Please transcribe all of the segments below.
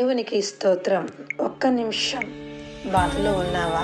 దేవునికి స్తోత్రం. ఒక్క నిమిషం. బాధలో ఉన్నావా?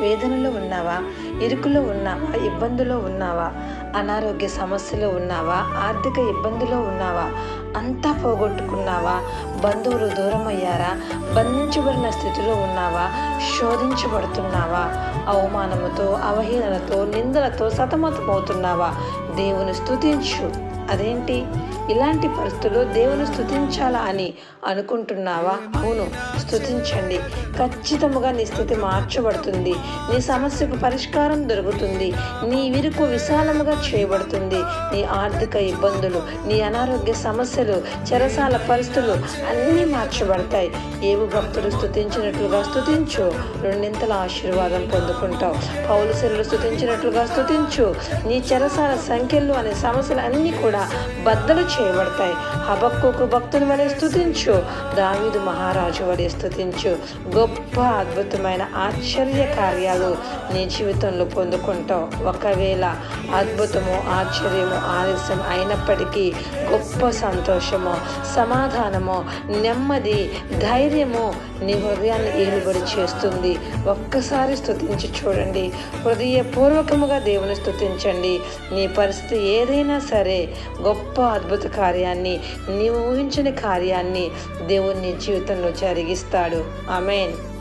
వేదనలో ఉన్నావా? ఇరుకులో ఉన్నావా? ఇబ్బందులో ఉన్నావా? అనారోగ్య సమస్యలో ఉన్నావా? ఆర్థిక ఇబ్బందిలో ఉన్నావా? అంతా పోగొట్టుకున్నావా? బంధువులు దూరం అయ్యారా బంధించబడిన స్థితిలో ఉన్నావా? శోధించబడుతున్నావా? అవమానముతో అవహేళనతో నిందలతో సతమతమవుతున్నావా? దేవుని స్తుతించు. అదేంటి? ఇలాంటి పరిస్థితుల్లో దేవుని స్థుతించాలా అని అనుకుంటున్నావా? అవును స్థుతించండి ఖచ్చితముగా నీ స్థితి మార్చబడుతుంది. నీ సమస్యకు పరిష్కారం దొరుకుతుంది. నీ విరుకు విశాలముగా చేయబడుతుంది. నీ ఆర్థిక ఇబ్బందులు నీ అనారోగ్య సమస్యలు చెరసాల పరిస్థితులు అన్నీ మార్చబడతాయి. ఏవు భక్తులు స్థుతించినట్లుగా స్థుతించు రెండింతల ఆశీర్వాదం పొందుకుంటావు. పౌలు శిల్లు స్తుతించినట్లుగా నీ చెరసాల సంఖ్యలు అనే సమస్యలు అన్నీ కూడా బద్దలు చేయబడతాయి. హబక్కుకు భక్తుని వలె స్థుతించు దావీదు మహారాజు వలె స్థుతించు గొప్ప అద్భుతమైన ఆశ్చర్య కార్యాలు నీ జీవితంలో పొందుకుంటావు. ఒకవేళ అద్భుతము ఆశ్చర్యము ఆలస్యం అయినప్పటికీ గొప్ప సంతోషము సమాధానము నెమ్మది ధైర్యము నీ హృదయాన్ని ఏలుబడి చేస్తుంది. ఒక్కసారి స్థుతించి చూడండి. హృదయపూర్వకముగా దేవుని స్థుతించండి నీ పరిస్థితి ఏదైనా సరే గొప్ప అద్భుత కార్యాన్ని నీవు ఊహించని కార్యాన్ని దేవుని జీవితంలో జరిగిస్తాడు. ఆమెన్.